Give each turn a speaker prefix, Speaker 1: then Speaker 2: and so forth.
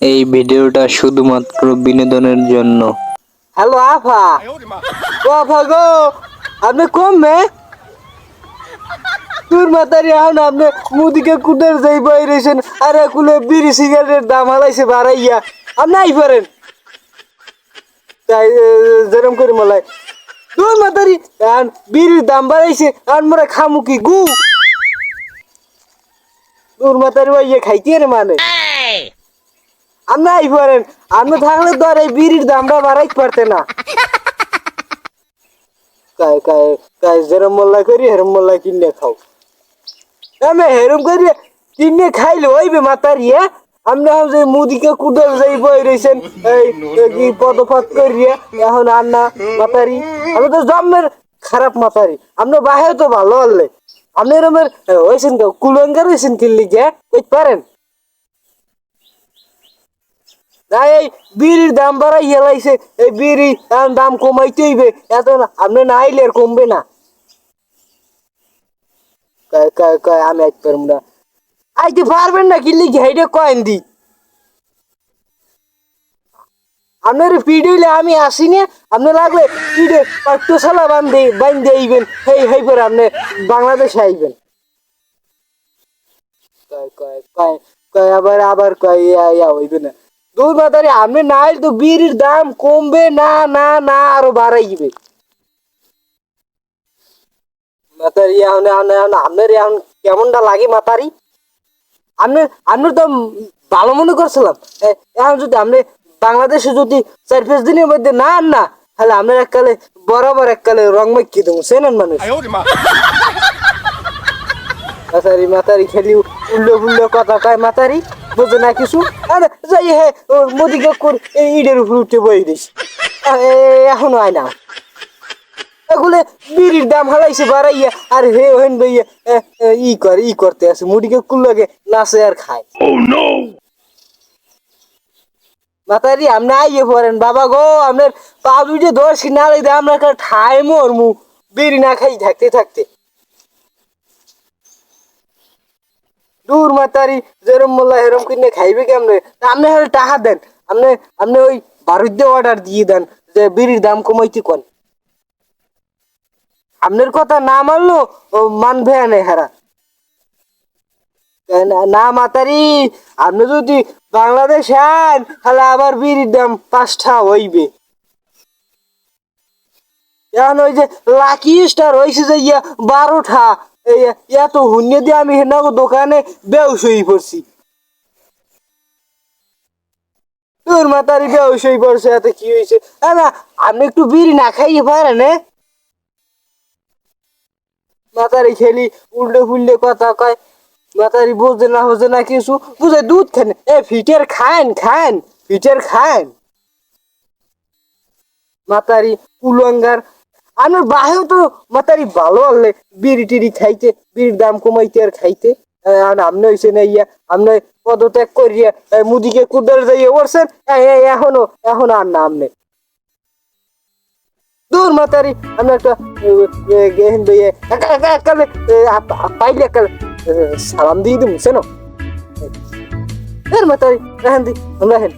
Speaker 1: এই ভিডিওটা শুধুমাত্র বিনোদনের জন্য।
Speaker 2: হ্যালো, আফা। ও আফা গো, আপনি মে তোর মাতারি এখন আপনি মুদিকে কুটার যাই বাইরেছেন আর কুলে বিড়ি সিগারেটের দাম হালাইছে বাড়াইয়া। আপনি আই পারেন। তাই যেরম করে মলাই। তোর মাতারি এখন বিড়ির দাম বাড়াইছে আর মোরা খামু কি গু। তোর মাতারি ভাই খাইতে রে মানে। আপনি আই পারেন আপনি থাকলে তো আর এই বিড়ির দামটা বাড়াইতে পারতে না। কায় কায় কায় যেরম মোল্লা করি, হেরম মোল্লা কিনে খাও। আমি হেরম করি, কিনে খাইলে হইবে মাতারিয়া আপনি এখন যে মুদিকে কুদল যাই বই রয়েছেন এই কি পদপাত করিয়া এখন আর না, মাতারি। আমি তো জন্মের খারাপ মাতারি। আপনার বাহে তো ভালো হলে। আপনি এরমের হয়েছেন কুলঙ্গার হয়েছেন গিয়া ওই পারেন না বিড়ির দাম বাড়াই হেলাইছে এই বিড়ি দাম কমাইতে হইবে, এত আপনি না আইলে আর কমবে না। আমি না। আইতে পারবেন না ঘাইটে কয়েন দি। আপনার পিডিলে আমি আসি না আপনি লাগলে পিডে পাট্টো সালা বান্ধে বান্ধে আইবেন, হেই হেই আপনি বাংলাদেশে আইবেন। কয় কয় কয় কয়, আবার আবার কয়, ইয়া ইয়া হইবে না। তোর তো বিড়ির দাম কমবে না না না আরও বাড়াইবে। মাতারি এখন আপনার এখন কেমনটা লাগে মাতারি? আপনি আপনি তো ভালো মনে করছিলাম। এখন যদি আপনি বাংলাদেশে যদি চার পাঁচ দিনের মধ্যে না আন না তাহলে আপনার এককালে বরাবর এককালে রং মাখিয়ে দেবো সেনেন মানুষ? মাতারি মাতারি খেলি উল্লো ফুল্লো কথা কয় মাতারি। বুঝে না কিছু? আরে যাই হে ও মোদিকে কর এই ইটের উপর উঠে বই দিস। এখনও আয় না। এগুলো বিড়ির দাম বাড়াইয়া আর হে হেন ই করে ই করতে আছে। মুড়িকে কুল্লাকে নাচে আর খায়। মাতারি আপনি আইয়ে পড়েন বাবা গো আপনার পা দুইটে দর্শি না লাগতে আপনার ঠাই মরমু। বিড়ি না খাই থাকতে থাকতে। দূর মাতারি, যেরম মোল্লা হেরম কিনে খাইবে কেমনে? আপনি হলে টাকা দেন। আপনি আপনি ওই বারুদ্দে অর্ডার দিয়ে দেন যে বিড়ির দাম কমাইতে কোন। আপনার কথা না মানলো মানবে না হেরা। না মাতারি, আপনি যদি বাংলাদেশ আন তাহলে আবার বিড়ির দাম পাঁচটা হইবে। এখন ওই যে লাকি স্টার হয়েছে যে ইয়া বারোটা। হুন্যে দিয়ে আমি দোকানে হয়ে পড়ছি। তোর মাতারি হয়ে পড়ছে কি হয়েছে না আপনি একটু বিড়ি না খাইয়ে? মাতারি খেলি, উল্টে ফুললে কথা কয়। মাতারি বোঝে না হোঝে না কিছু। বুঝে দুধ খান এ, ফিটের খান খান ফিটের খান মাতারি কুলঙ্গার আমার বাহেও তো মাতারি ভালো হলে বিড়ি টিড়ি খাইতে, বিড়ির দাম কমাইতে আর খাইতে। আর হইছে না ইয়া, আমনে পদত্যাগ করিয়া মুদিকে কুদাল যাইয়ে ওরছেন এখনও এখনও আর না আমনে দূর মাতারি, আমরা একটা গেহেন দইয়ে একালে পাইলে একালে সালাম দিয়ে দিম, সেনো? এর মাতারি রাহেন দি, আমরা হেন।